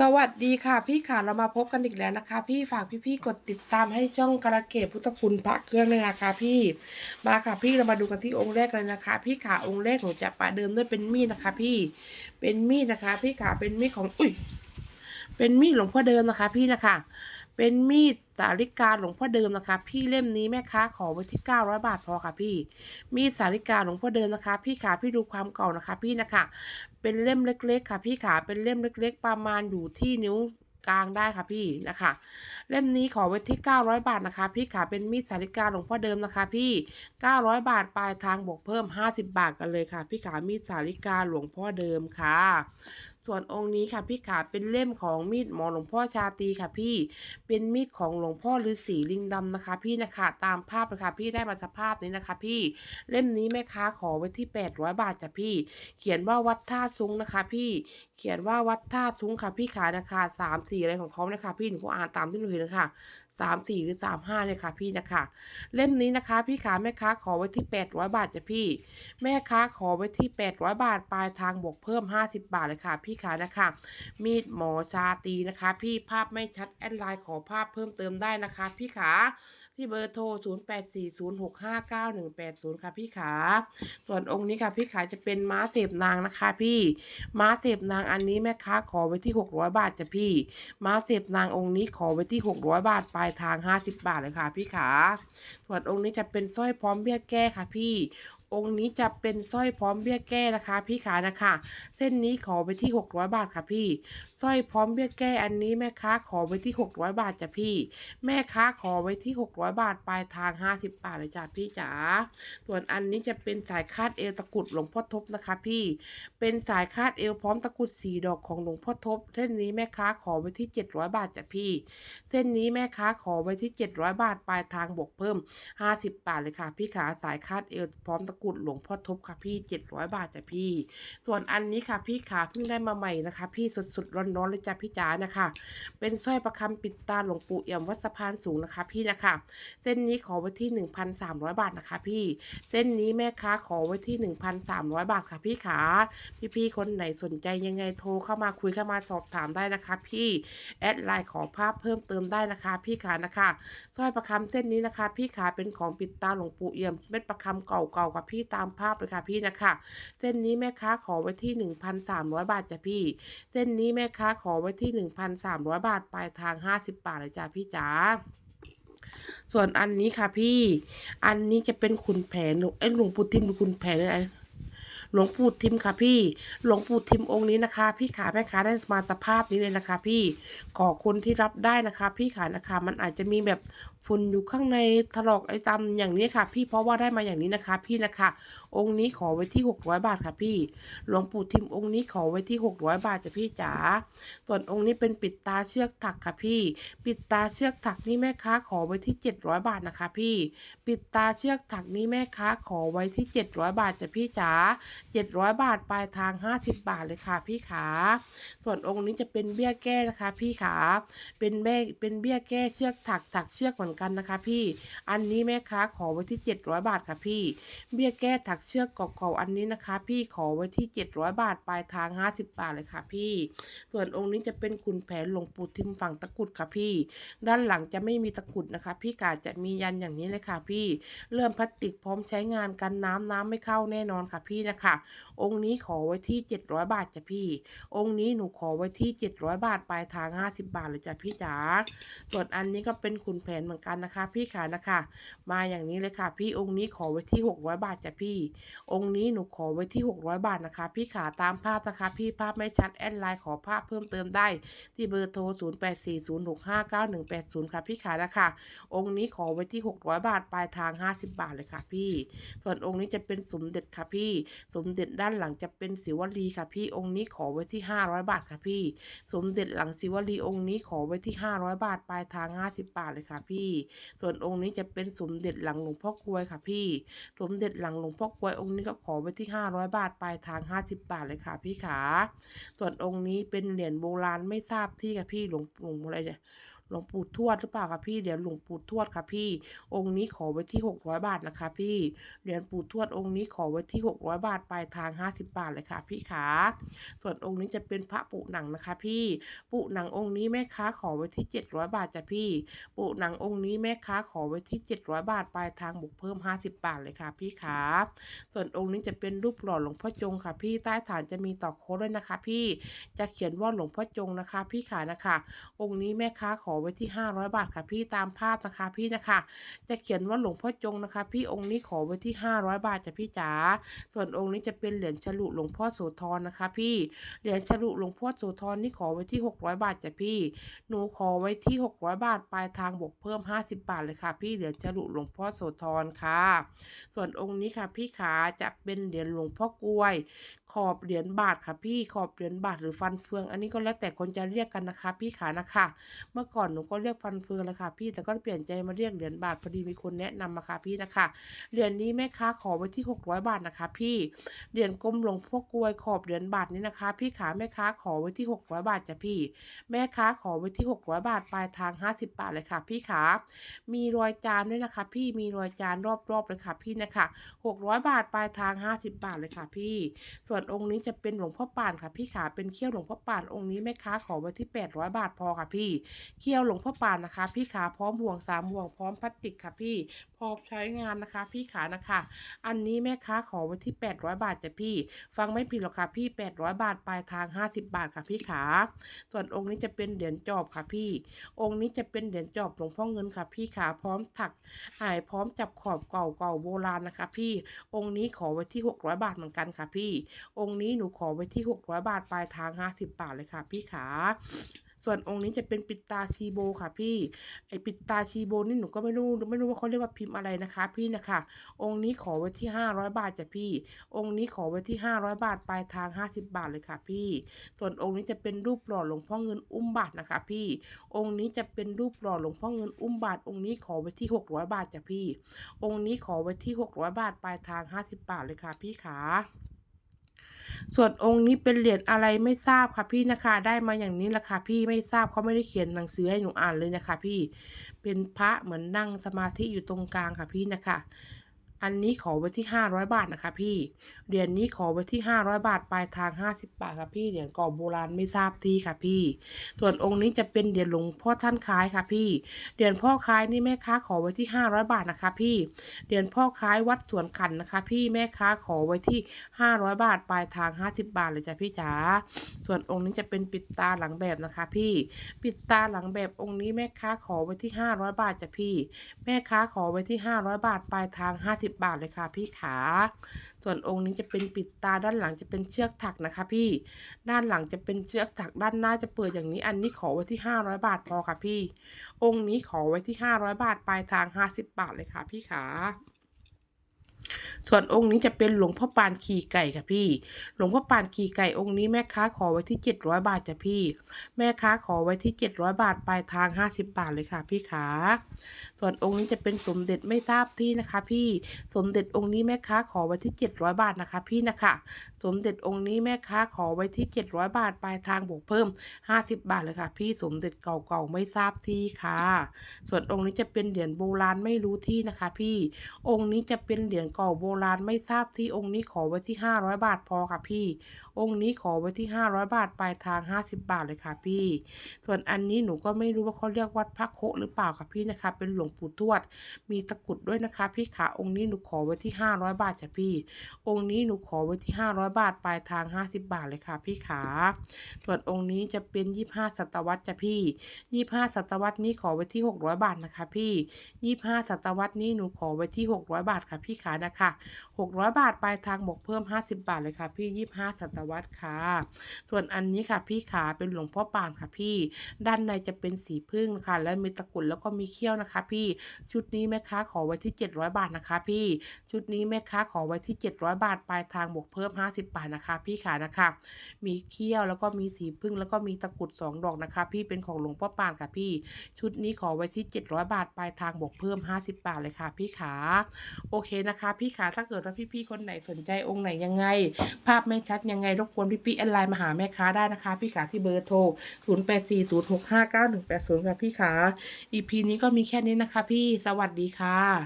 สวัสดีค่ะพี่ค่ะเรามาพบกันอีกแล้วนะคะ พี่ฝากพี่ๆกดติดตามให้ช่องกระเกตพุทธคุณพระเครื่องเลยนะคะพี่มาค่ะพี่เรามาดูกันที่องค์แรกเลยนะคะ พี่ขาองค์แรกหนูจะประเดิมด้วยเป็นมีดนะคะ พี่เป็นมีดนะคะ พี่ขาเป็นมีดของอุ้ยเป็นมีดหลวงพ่อเดิมนะคะ พี่นะคะ เป็นมีดสาริกาหลวงพ่อเดิมนะคะ พี่เล่มนี้แม่ค้าขอไว้ที่900 บาทพอค่ะพี่ มีดสาริกาหลวงพ่อเดิมนะคะ พี่ขาพี่ดูความเก่านะคะ พี่นะคะ เป็นเล่มเล็ก ๆ ค่ะ พี่ขาเป็นเล่มเล็ก ๆ ประมาณอยู่ที่นิ้วกลางได้ค่ะพี่นะคะ เล่มนี้ขอไว้ที่ 900 บาทนะคะ พี่ขาเป็นมีดสาริกาหลวงพ่อเดิมนะคะ พี่ 900 บาทปลายทางบวกเพิ่ม 50 บาทกันเลยค่ะ พี่ขามีดสาริกาหลวงพ่อเดิมค่ะ ส่วนองค์นี้ค่ะพี่ขาเป็นเล่มของมีดหมอหลวงพ่อชาตรีค่ะพี่ เป็นมีดของหลวงพ่อฤาษีลิงดำนะคะ พี่นะคะ ตามภาพเลยค่ะพี่ได้มาสภาพนี้นะคะ พี่ เล่มนี้แม่ค้าขอไว้ที่ 800 บาทจ้ะพี่ เขียนว่าวัดท่าซุ้งนะคะ พี่ เขียนว่าวัดท่าซุ้งค่ะพี่ขานะคะสามสี่อะไรของเขานะคะ พี่หนูก็อ่านตามที่หนูเห็นนะคะ สามสี่หรือสามห้าเนี่ยค่ะพี่นะคะ เล่มนี้นะคะ พี่ขาแม่ค้าขอไว้ที่ 800 บาทจ้ะพี่ แม่ค้าขอไว้ที่ 800 บาทปลายทางบวกเพิ่ม 50 บาทเลยค่ะ พี่ขานะคะ มีดหมอชาตีนะคะ พี่ภาพไม่ชัดแอดไลน์ขอภาพเพิ่มเติมได้นะคะ พี่ขาที่เบอร์โทร 0840659180 ค่ะพี่ขา ส่วนองค์นี้ค่ะพี่ขาจะเป็นม้าเสพนางนะคะ พี่ม้าเสพนางอันนี้แม่ค้าขอไว้ที่ 600 บาทจ้ะพี่ม้าเสพนางองค์นี้ขอไว้ที่ 600 บาทปลายายทาง 50 บาทเลยค่ะพี่ขาส่วนองค์นี้จะเป็นสร้อยพร้อมเบี้ยแก้ค่ะพี่องค์นี้จะเป็นสร้อยพร้อมเบี้ยแก้นะคะ พี่ขานะคะ เส้นนี้ขอไปที่ 600 บาทค่ะพี่สร้อยพร้อมเบี้ยแก้อันนี้แม่ค้าขอไว้ที่ 600 บาทจ้ะพี่ แม่ค้าขอไว้ที่ 600 บาทปลายทาง 50 บาทเลยจ้ะพี่จ๋าส่วนอันนี้จะเป็นสายคาดเอวตะกุดหลวงพ่อทบนะคะ พี่ เป็นสายคาดเอวพร้อมตะกุดสีดอกของหลวงพ่อทบ เส้นนี้แม่ค้าขอไว้ที่ 700 บาทจ้ะพี่ เส้นนี้แม่ค้าขอไว้ที่ 700 บาทปลายทางบวกเพิ่ม 50 บาทเลยค่ะ พี่ขาสายคาดเอวพร้อมตะกุดหลวงพ่อทบค่ะพี่700บาทจ้ะพี่ ส่วนอันนี้ค่ะพี่ขาเพิ่งได้มาใหม่นะคะ พี่สดๆร้อนๆเลยจ้ะพี่จ๋านะคะ เป็นสร้อยประคำปิดตาหลวงปู่เอี่ยมวัดสะพานสูงนะคะ พี่นะคะ เส้นนี้ขอไว้ที่1,300บาทนะคะ พี่ เส้นนี้แม่ค้าขอไว้ที่1,300บาทค่ะพี่ขาพี่ๆคนไหนสนใจยังไงโทรเข้ามาคุยเข้ามาสอบถามได้นะคะ พี่แอดไลน์ขอภาพเพิ่มเติมได้นะคะ พี่ขานะคะสร้อยประคำเส้นนี้นะคะ พี่ขาเป็นของปิดตาหลวงปู่เอี่ยมเม็ดประคำเก่าๆกับพี่ตามภาพเลยค่ะพี่นะคะ เส้นนี้แม่ค้าขอไว้ที่ 1,300 บาทจ้ะพี่ เส้นนี้แม่ค้าขอไว้ที่ 1,300 บาทปลายทาง 50 บาทเลยจ้ะพี่จ๋าส่วนอันนี้ค่ะพี่ อันนี้จะเป็นขุนแผนหลวงเอ้หลวงปู่ทิมหรือขุนแผนอะไร หลวงปู่ทิมค่ะพี่ หลวงปู่ทิมองค์นี้นะคะ พี่ขาแม่ค้าได้มาสภาพนี้เลยนะคะ พี่ ขอคนที่รับได้นะคะ พี่ขานะคะ มันอาจจะมีแบบฝุ่นอยู่ข้างในถลอกไอ้ตำอย่างนี้ค่ะ พี่เพราะว่าได้มาอย่างนี้นะคะ พี่นะคะ องค์นี้ขอไว้ที่ 600 บาทค่ะพี่ หลวงปู่ทิมองค์นี้ขอไว้ที่ 600 บาทจ้ะพี่จ๋า ส่วนองค์นี้เป็นปิดตาเชือกถักค่ะพี่ ปิดตาเชือกถักนี่แม่ค้าขอไว้ที่ 700 บาทนะคะ พี่ ปิดตาเชือกถักนี่แม่ค้าขอไว้ที่ 700 บาทจ้ะพี่จ๋า700 บาทปลายทาง 50 บาทเลยค่ะพี่ขา ส่วนองค์นี้จะเป็นเบี้ยแก้นะคะ พี่ขา เป็นแม่เป็นเบี้ยแก้เชือกถักถักเชือกเหมือนกันนะคะ พี่ อันนี้แม่ค้าขอไว้ที่ 700 บาทค่ะพี่ เบี้ยแก้ถักเชือกเก่าๆอันนี้นะคะ พี่ขอไว้ที่ 700 บาทปลายทาง 50 บาทเลยค่ะพี่ ส่วนองค์นี้จะเป็นขุนแผนหลวงปู่ทิมฝั่งตะกุดค่ะพี่ ด้านหลังจะไม่มีตะกุดนะคะ พี่กาจะมียันอย่างนี้เลยค่ะพี่ เริ่มพลาสติกพร้อมใช้งานกันน้ำน้ำไม่เข้าแน่นอนค่ะพี่นะคะคะองค์นี้ขอไว้ที่ 700 บาทจ้ะพี่ องค์นี้หนูขอไว้ที่ 700 บาทปลายทาง 50 บาทเลยจ้ะพี่จ๋าส่วนอันนี้ก็เป็นขุนแผนเหมือนกันนะคะ พี่ขานะคะ มาอย่างนี้เลยค่ะ พี่องค์นี้ขอไว้ที่ 600 บาทจ้ะพี่ องค์นี้หนูขอไว้ที่ 600 บาทนะคะ พี่ขาตามภาพนะคะ พี่ภาพไม่ชัดแอดไลน์ขอภาพเพิ่มเติมได้ ที่เบอร์โทร 0840659180 ค่ะพี่ขานะคะองค์นี้ขอไว้ที่ 600 บาทปลายทาง 50 บาทเลยค่ะพี่ ส่วนองค์นี้จะเป็นสมเด็จค่ะพี่สมเด็จด้านหลังจะเป็นศิวลีค่ะพี่องค์นี้ขอไว้ที่ 500 บาทค่ะพี่ สมเด็จหลังศิวลีองค์นี้ขอไว้ที่ 500 บาทปลายทาง 50 บาทเลยค่ะพี่ ส่วนองค์นี้จะเป็นสมเด็จหลังหลวงพ่อกลวยค่ะพี่ สมเด็จหลังหลวงพ่อกลวยองค์นี้ก็ขอไว้ที่ 500 บาทปลายทาง 50 บาทเลยค่ะพี่ขาส่วนองค์นี้เป็นเหรียญโบราณไม่ทราบที่ค่ะพี่หลวงหลวงอะไรเนี่ย หลวงปู่ทวดหรือเปล่าคะพี่เหรียญหลวงปู่ทวดค่ะพี่ องค์นี้ขอไว้ที่ 600 บาทนะคะ พี่เหรียญปู่ทวดองค์นี้ขอไว้ที่ 600 บาทปลายทาง 50 บาทเลยค่ะ พี่ขาส่วนองค์นี้จะเป็นพระปุหนังนะคะ พี่ปุหนังองค์นี้แม่ค้าขอไว้ที่ 700 บาทจ้ะพี่ปุหนังองค์นี้แม่ค้าขอไว้ที่ 700 บาทปลายทางบวกเพิ่ม 50 บาทเลยค่ะ พี่ขาส่วนองค์นี้จะเป็นรูปหล่อหลวงพ่อจงค่ะ พี่ใต้ฐานจะมีต่อโค้ดด้วยนะคะ พี่จะเขียนว่าหลวงพ่อจงนะคะ พี่ขานะคะ องค์นี้แม่ค้าขอไว้ที่ 500 บาทค่ะพี่ตามภาพนะคะพี่นะคะ จะเขียนว่าหลวงพ่อจงนะคะ พี่องค์นี้ขอไว้ที่ 500 บาทจ้ะพี่จ๋าส่วนองค์นี้จะเป็นเหรียญฉลุหลวงพ่อโสธรนะคะ พี่เหรียญฉลุหลวงพ่อโสธรนี่ขอไว้ที่ 600 บาทจ้ะพี่ หนูขอไว้ที่ 600 บาทปลายทางบวกเพิ่ม 50 บาทเลยค่ะ พี่เหรียญฉลุหลวงพ่อโสธรค่ะ ส่วนองค์นี้ค่ะพี่ขาจะเป็นเหรียญหลวงพ่อกล้วย ขอบเหรียญบาทค่ะพี่ขอบเหรียญบาทหรือฟันเฟือง อันนี้ก็แล้วแต่คนจะเรียกกันนะคะ พี่ขานะคะ เมื่อก่อนหนูก็เรียกฟันเฟืองเลยค่ะพี่แต่ก็เปลี่ยนใจมาเรียกเหรียญบาทพอดีมีคนแนะนำมาค่ะพี่นะคะเหรียญนี้แม่ค้าขอไว้ที่ 600 บาทนะคะ พี่เหรียญกลมหลวงพ่อกลวยขอบเหรียญบาทนี้นะคะ พี่ขาแม่ค้าขอไว้ที่ 600 บาทจ้ะพี่ แม่ค้าขอไว้ที่ 600 บาทปลายทาง 50 บาทเลยค่ะ พี่ขามีรอยจานด้วยนะคะ พี่มีรอยจานรอบๆเลยค่ะพี่นะคะ600 บาทปลายทาง 50 บาทเลยค่ะ พี่ ส่วนองค์นี้จะเป็นหลวงพ่อป่านค่ะ พี่ขาเป็นเขี้ยวหลวงพ่อป่านองค์นี้แม่ค้าขอไว้ที่ 800 บาทพอค่ะพี่เขี้ยวหลวงพ่อป่านนะคะ พี่ขาพร้อมห่วงสามห่วงพร้อมพลาสติกค่ะพี่พร้อมใช้งานนะคะ พี่ขานะคะ อันนี้แม่ค้าขอไว้ที่ 800 บาทจ้ะพี่ ฟังไม่ผิดหรอกค่ะพี่ 800 บาทปลายทาง 50 บาทค่ะพี่ขา ส่วนองค์นี้จะเป็นเหรียญจอบค่ะพี่ องค์นี้จะเป็นเหรียญจอบหลวงพ่อเงินค่ะ พี่ขาพร้อมถักหายพร้อมจับขอบเก่าเก่าโบราณนะคะ พี่ องค์นี้ขอไว้ที่ 600 บาทเหมือนกันค่ะพี่ องค์นี้หนูขอไว้ที่ 600 บาทปลายทาง 50 บาทเลยค่ะ พี่ขา ส่วนองค์นี้จะเป็นปิดตาชีโบค่ะพี่ไอปิดตาชีโบนี่หนูก็ไม่รู้ไม่รู้ว่าเขาเรียกว่าพิมพ์อะไรนะคะ พี่นะคะ องค์นี้ขอไว้ที่ 500 บาทจ้ะพี่ องค์นี้ขอไว้ที่ 500 บาทปลายทาง 50 บาทเลยค่ะ พี่ ส่วนองค์นี้จะเป็นรูปหล่อหลวงพ่อเงินอุ้มบาทนะคะ พี่ องค์นี้จะเป็นรูปหล่อหลวงพ่อเงินอุ้มบาท องค์นี้ขอไว้ที่ 600 บาทจ้ะพี่ องค์นี้ขอไว้ที่ 600 บาทปลายทาง 50 บาทเลยค่ะ พี่ขา ส่วนองค์นี้เป็นเหรียญอะไรไม่ทราบค่ะพี่นะคะ ได้มาอย่างนี้ละค่ะพี่ไม่ทราบเขาไม่ได้เขียนหนังสือให้หนูอ่านเลยนะคะ พี่เป็นพระเหมือนนั่งสมาธิอยู่ตรงกลางค่ะพี่นะคะ อันนี้ขอไว้ที่ 500 บาทนะคะพี่เหรียญนี้ขอไว้ที่ 500 บาทปลายทาง 50 บาทค่ะพี่ เหรียญกรอบโบราณไม่ทราบที่ค่ะพี่ ส่วนองค์นี้จะเป็นเหรียญหลวงพ่อท่านคล้ายค่ะพี่ เหรียญพ่อคล้ายนี่แม่ค้าขอไว้ที่ 500 บาทนะคะพี่ เหรียญพ่อคล้ายวัดสวนขันนะคะ พี่แม่ค้าขอไว้ที่ 500 บาทปลายทาง 50 บาทเลยจ้ะพี่จ๋า ส่วนองค์นี้จะเป็นปิดตาหลังแบบนะคะพี่ ปิดตาหลังแบบองค์นี้แม่ค้าขอไว้ที่ 500 บาทจ้ะพี่ แม่ค้าขอไว้ที่ 500 บาทปลายทาง 50บาทเลยค่ะพี่ขา ส่วนองค์นี้จะเป็นปิดตาด้านหลังจะเป็นเชือกถักนะคะ พี่ ด้านหลังจะเป็นเชือกถักด้านหน้าจะเปิดอย่างนี้ อันนี้ขอไว้ที่ 500 บาทพอค่ะพี่ องค์นี้ขอไว้ที่ 500 บาทปลายทาง 50 บาทเลยค่ะพี่ขา ส่วนองค์นี้จะเป็นหลวงพ่อปานขี่ไก่ค่ะพี่ หลวงพ่อปานขี่ไก่องค์นี้แม่ค้าขอไว้ที่700บาทจ้ะพี่ แม่ค้าขอไว้ที่700บาทปลายทาง50บาทเลยค่ะพี่ขาส่วนองค์นี้จะเป็นสมเด็จไม่ทราบที่นะคะ พี่ สมเด็จองค์นี้แม่ค้าขอไว้ที่700บาทนะคะ พี่นะคะ สมเด็จองค์นี้แม่ค้าขอไว้ที่700บาทปลายทางบวกเพิ่ม50บาทเลยค่ะ พี่ สมเด็จเก่าๆไม่ทราบที่ค่ะ ส่วนองค์นี้จะเป็นเหรียญโบราณไม่รู้ที่นะคะ พี่ องค์นี้จะเป็นเหรียญเก่าโบราณไม่ทราบที่องค์นี้ขอไว้ที่ 500 บาทพอค่ะพี่ องค์นี้ขอไว้ที่ 500 บาทปลายทาง 50 บาทเลยค่ะพี่ ส่วนอันนี้หนูก็ไม่รู้ว่าเขาเรียกวัดพระโคหรือเปล่าค่ะพี่นะคะ เป็นหลวงปู่ทวด มีตะกุดด้วยนะคะ พี่ขาองค์นี้หนูขอไว้ที่ 500 บาทจ้ะพี่ องค์นี้หนูขอไว้ที่ 500 บาทปลายทาง 50 บาทเลยค่ะ พี่ขา ส่วนองค์นี้จะเป็น 25 ศตวรรษจ้ะพี่ 25 ศตวรรษนี้ขอไว้ที่ 600 บาทนะคะ พี่ 25 ศตวรรษนี้หนูขอไว้ที่ 600 บาทค่ะพี่ขานะคะ600 บาทปลายทางบวกเพิ่ม 50 บาทเลยค่ะพี่ 25 ศตวรรษค่ะ ส่วนอันนี้ค่ะพี่ขาเป็นหลวงพ่อปานค่ะพี่ ด้านในจะเป็นสีพึ่งค่ะ และมีตะกรุดแล้วก็มีเขี้ยวนะคะ พี่ ชุดนี้แม่ค้าขอไว้ที่ 700 บาทนะคะ พี่ ชุดนี้แม่ค้าขอไว้ที่ 700 บาทปลายทางบวกเพิ่ม 50 บาทนะคะ พี่ขานะคะ มีเขี้ยวแล้วก็มีสีพึ่งแล้วก็มีตะกรุดสองดอกนะคะ พี่เป็นของหลวงพ่อปานค่ะพี่ ชุดนี้ขอไว้ที่ 700 บาทปลายทางบวกเพิ่ม 50 บาทเลยค่ะ พี่ขา โอเคนะคะพี่ขาถ้าเกิดว่าพี่ๆคนไหนสนใจองค์ไหนยังไง ภาพไม่ชัดยังไงรบกวนพี่ๆแอดไลน์มาหาแม่ค้าได้นะคะ พี่ขาที่เบอร์โทร 0840659180 ค่ะพี่ขา EP นี้ก็มีแค่นี้นะคะ พี่สวัสดีค่ะ